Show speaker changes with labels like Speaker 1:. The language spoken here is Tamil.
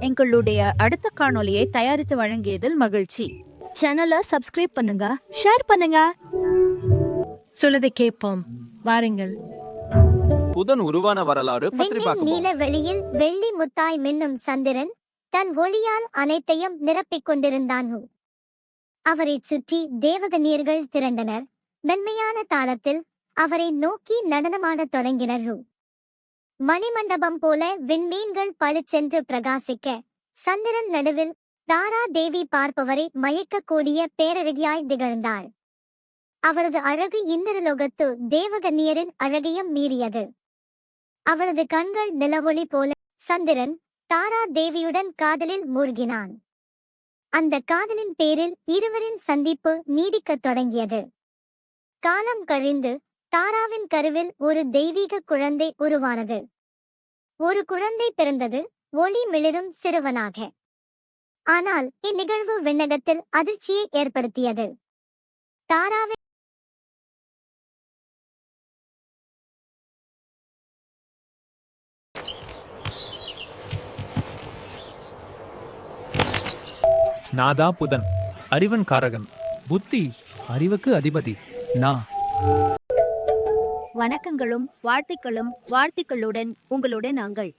Speaker 1: எங்களுடைய அடுத்த காணொளியை தயாரித்து வழங்கியதில் மகிழ்ச்சி.
Speaker 2: சேனலை சப்ஸ்கிரைப் பண்ணுங்க ஷேர் பண்ணுங்க.
Speaker 3: சொல்லதை கேட்போம். வாருங்கள்.
Speaker 4: புதன் உருவான வரலாறு பற்றி
Speaker 5: விண்ணின் நீல வெளியில் வெள்ளி முத்தாய் மின்னும் சந்திரன் தன் ஒளியால் அனைத்தையும் நிரப்பிக் கொண்டிருந்தான்? அவரைச் சுற்றி தேவகன்னியர்கள் திரண்டனர். மென்மையான தாளத்தில் அவரை நோக்கி நடனமாடத் தொடங்கினர் மணிமண்டபம் போல விண்மீன்கள் பளிச்சென்று பிரகாசிக்க. சந்திரன் நடுவில் தாரா தேவி பார்ப்பவரை மயக்கக்கூடிய பேரழகியாய் திகழ்ந்தாள். அவரது அழகு இந்திரலோகத்து தேவகன்னியரின் அழகையும் மீறியது. அவரது கண்கள் நிலவொளி போல சந்திரன் தாரா தேவியுடன் காதலில் மூழ்கினான். அந்த காதலின் பேரில் இருவரின் சந்திப்பு நீடிக்கத் தொடங்கியது. காலம் கழிந்து தாராவின் கருவில் ஒரு தெய்வீக குழந்தை உருவானது. ஒரு குழந்தை பிறந்தது ஒளி மிளிரும் சிறுவனாக. ஆனால் இந்நிகழ்வு விண்ணகத்தில் அதிர்ச்சியை ஏற்படுத்தியது. தாராவின்
Speaker 6: நாதா புதன் அறிவன் காரகன் புத்தி அறிவுக்கு அதிபதி நா.
Speaker 1: வணக்கங்களும் வாழ்த்துக்களும் வாழ்த்துக்களுடன் உங்களுடன் நாங்கள்